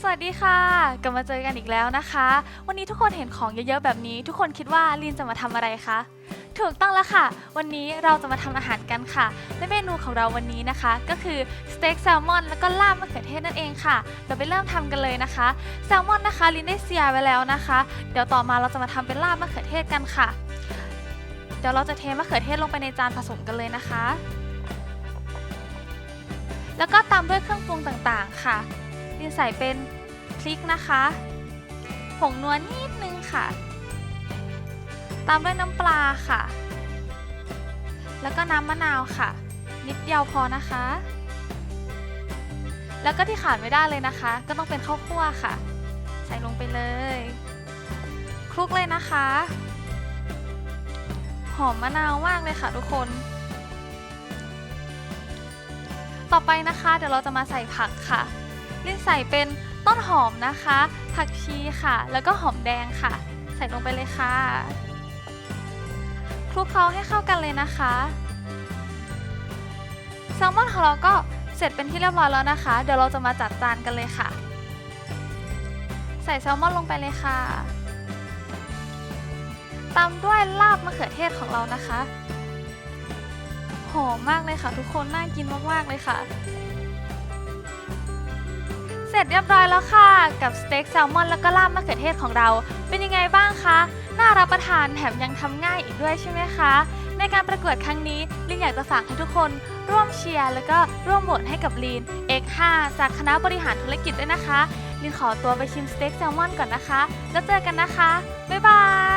สวัสดีค่ะ กลับมาเจอกันอีกแล้วนะคะ วันนี้ทุกคนเห็นของเยอะๆแบบนี้ ทุกคนคิดว่าลีนจะมาทำอะไรคะ ถูกต้องแล้วค่ะ วันนี้เราจะมาทำอาหารกันค่ะ และเมนูของเราวันนี้นะคะ ก็คือสเต็กแซลมอนแล้วก็ลาบมะเขือเทศนั่นเองค่ะ เราไปเริ่มทำกันเลยนะคะ แซลมอนนะคะลินได้เซียไว้แล้วนะคะ เดี๋ยวต่อมาเราจะมาทำเป็นลาบมะเขือเทศกันค่ะ เดี๋ยวเราจะเทมะเขือเทศลงไปในจานผสมกันเลยนะคะ แล้วก็ตามด้วยเครื่องปรุงต่างๆค่ะ ลินใส่เป็นพริกนะคะผงนัวนิดนึงค่ะ ตามด้วยน้ำปลาค่ะ แล้วก็น้ำมะนาวค่ะ นิดเดียวพอนะคะ แล้วก็ที่ขาดไม่ได้เลยนะคะ ก็ต้องเป็นข้าวคั่วค่ะ ใส่ลงไปเลย คลุกเลยนะคะ หอมมะนาวมากเลยค่ะทุกคน ต่อไปนะคะ เดี๋ยวเราจะมาใส่ผักค่ะ ลินใส่เป็นต้นหอมนะคะ ผักชีค่ะ แล้วก็หอมแดงค่ะ ใส่ลงไปเลยค่ะคลุกเคล้าให้เข้ากันเลยนะคะแซลมอนของเราก็เสร็จเป็นที่เรียบร้อยแล้วนะคะ เดี๋ยวเราจะมาจัดจานกันเลยค่ะ ใส่แซลมอนลงไปเลยค่ะตามด้วยลาบมะเขือเทศของเรานะคะ หอมมากเลยค่ะทุกคน น่ากินมากๆเลยค่ะ เสร็จเรียบร้อยแล้วค่ะ กับสเต็กแซลมอนแล้วก็ลาบมะเขือเทศของเรา เป็นยังไงบ้างคะ น่ารับประทานแถมยังทำง่ายอีกด้วยใช่ไหมคะ ในการประกวดครั้งนี้ลินอยากจะฝากให้ทุกคน ร่วมเชียร์แล้วก็ร่วมโหวตให้กับลีน X5 จากคณะบริหารธุรกิจด้วยนะคะลินขอตัวไปชิมสเต็กแซลมอนก่อนนะคะ แล้วเจอกันนะคะ บ๊ายบาย